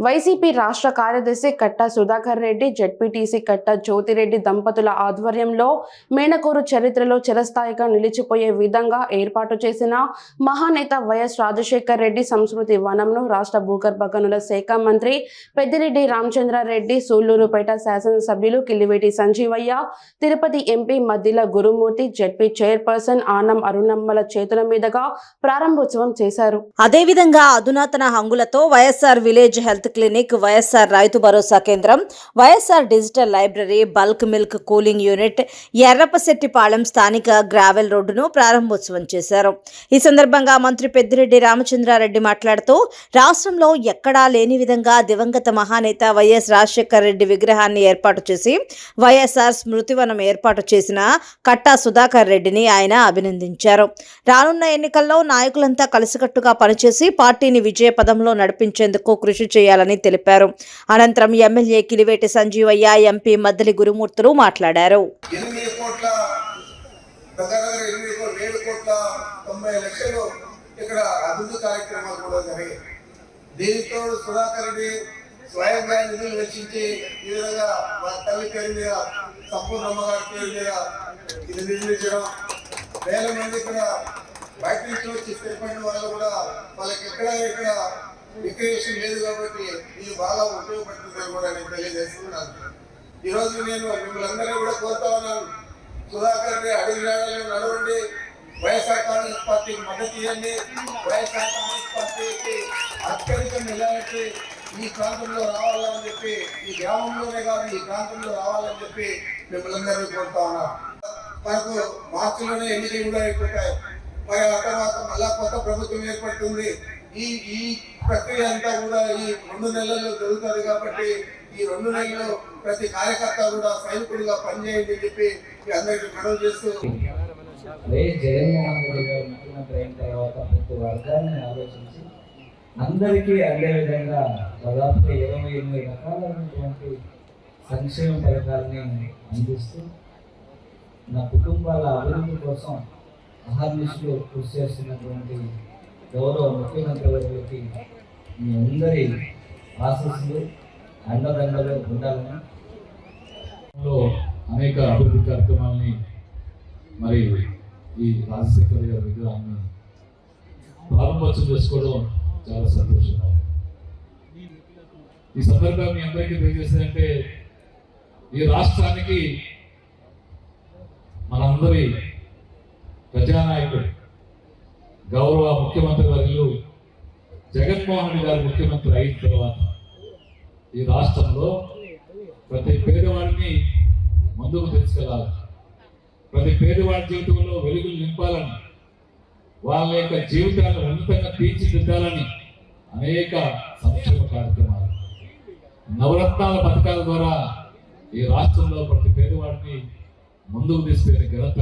YCP రాష్ట్ర కార్యదర్శి కట్ట సుధాకర్ రెడ్డి జడ్పీటీసీ కట్ట జ్యోతిరెడ్డి దంపతుల ఆధ్వర్యంలో మేనకూరు చరిత్రలో చిరస్థాయిగా నిలిచిపోయే విధంగా ఏర్పాటు చేసిన మహానేత వైఎస్ రాజశేఖర్ రెడ్డి సంస్కృతి వనంను రాష్ట్ర భూగర్భ గనుల శాఖ మంత్రి పెద్దిరెడ్డి రామచంద్రారెడ్డి సూళ్ళూరుపేట శాసనసభ్యులు Kiliveti Sanjeevaiah Tirupati MP Maddila Gurumoorthy ZP chairperson Anam అరుణమ్మల చేతుల మీదుగా ప్రారంభోత్సవం చేశారు. అదేవిధంగా అధునాతన హంగులతో YSR village health clinic YSR రైతు భరోసా కేంద్రం YSR digital library bulk milk cooling unit Errapasettipalem స్థానిక గ్రావెల్ రోడ్డును ప్రారంభోత్సవం చేశారు. ఈ సందర్భంగా మంత్రి పెద్దిరెడ్డి రామచంద్రారెడ్డి మాట్లాడుతూ రాష్ట్రంలో ఎక్కడా లేని విధంగా దివంగత మహానేత వైఎస్ రాజశేఖర్ రెడ్డి విగ్రహాన్ని ఏర్పాటు చేసి వైఎస్ఆర్ స్మృతివనం ఏర్పాటు చేసిన కట్టా సుధాకర్ రెడ్డిని ఆయన అభినందించారు. రానున్న ఎన్నికల్లో నాయకులంతా కలిసికట్టుగా పనిచేసి పార్టీని విజయ పదంలో నడిపించేందుకు కృషి చేయాలని చేయాలని తెలిపారు. అనంతరం ఎమ్మెల్యే కిలివేటి సంజీవయ్య ఎంపీ మద్దలి గురుమూర్తులు మాట్లాడారు. ఇక్కడ అభివృద్ధి కార్యక్రమాలు కూడా జరిగాయి. దీనితో సుధాకర్ రెడ్డి స్వయంగా నిధులు వెచ్చించి ఈ విధంగా మా తల్లి పేరు మీద సంపూర్ణమ్మ గారి పేరు మీద ఇది నిర్మించడం. వేల మంది ఇక్కడ బయట నుంచి వచ్చి స్థిరపడిన వాళ్ళు కూడా వాళ్ళకి ఎక్కడ ఇక్కడ రిక్రియేషన్ లేదు కాబట్టి ఇది బాగా ఉపయోగపడుతుందని కూడా నేను తెలియజేస్తున్నాను. ఈరోజు నేను మిమ్మల్ని అందరినీ కూడా కోరుతా ఉన్నాను. సుధాకర్ రెడ్డి అడిగినాడని నడవండి. వైఎస్ఆర్ కాంగ్రెస్ పార్టీకి మద్దతు ఇవ్వండి. వైఎస్ఆర్ కాంగ్రెస్ పార్టీకి అత్యధిక నిలబెట్టి ఈ ప్రాంతంలో రావాలని చెప్పి ఈ గ్రామంలోనే కాదు ఈ ప్రాంతంలో రావాలని చెప్పి మిమ్మల్ని అందరినీ కోరుతా ఉన్నాను మనకు మార్చిలోనే ఎన్నికలు కూడా అయిపోతాయి మరి ఆ తర్వాత మళ్ళా కొత్త ప్రభుత్వం ఏర్పడుతుంది. ఈ ఈ ప్రక్రియ అంతా కూడా ఈ రెండు నెలల్లో జరుగుతుంది కాబట్టి ఈ రెండు నెలల్లో ప్రతి కార్యకర్త కూడా సైనికుడిగా పనిచేయండి అని చెప్పి మీ అందరికీ మనవి చేస్తూ జగన్మోహన్ రెడ్డి గారు ముఖ్యమంత్రి అయిన తర్వాత ప్రతి వర్గాన్ని ఆలోచించి అందరికీ అందే విధంగా దాదాపు ఇరవై ఎనిమిది రకాలైనటువంటి సంక్షేమ పథకాలని అందిస్తూ నా కుటుంబాల అభివృద్ధి కోసం అహర్నిశలు కృషి చేస్తున్నటువంటి గౌరవ ముఖ్యమంత్రి వర్యులకి మీ అందరి ఆశస్సులు అండదండలు ఉండాలని అనేక అభివృద్ధి కార్యక్రమాలని మరి ఈ రాజశేఖర్ గారి విగ్రహాన్ని ప్రారంభోత్సవం చేసుకోవడం చాలా సంతోషంగా ఈ సందర్భంగా మీ అందరికీ తెలియజేసేదంటే ఈ రాష్ట్రానికి మనందరి ప్రజానాయకుడు గౌరవ ముఖ్యమంత్రి వర్యులు జగన్మోహన్ రెడ్డి గారు ముఖ్యమంత్రి అయిన తర్వాత ఈ రాష్ట్రంలో ప్రతి పేదవాడిని ముందుకు తీసుకెళ్ళాలి. ప్రతి పేదవాడి జీవితంలో వెలుగులు నింపాలని వాళ్ళ యొక్క జీవితాలను ఉన్నతంగా తీర్చిదిద్దాలని అనేక సంక్షేమ కార్యక్రమాలు నవరత్నాల పథకాల ద్వారా ఈ రాష్ట్రంలో ప్రతి పేదవాడిని ముందుకు తీసుకెళ్ళిన ఘనత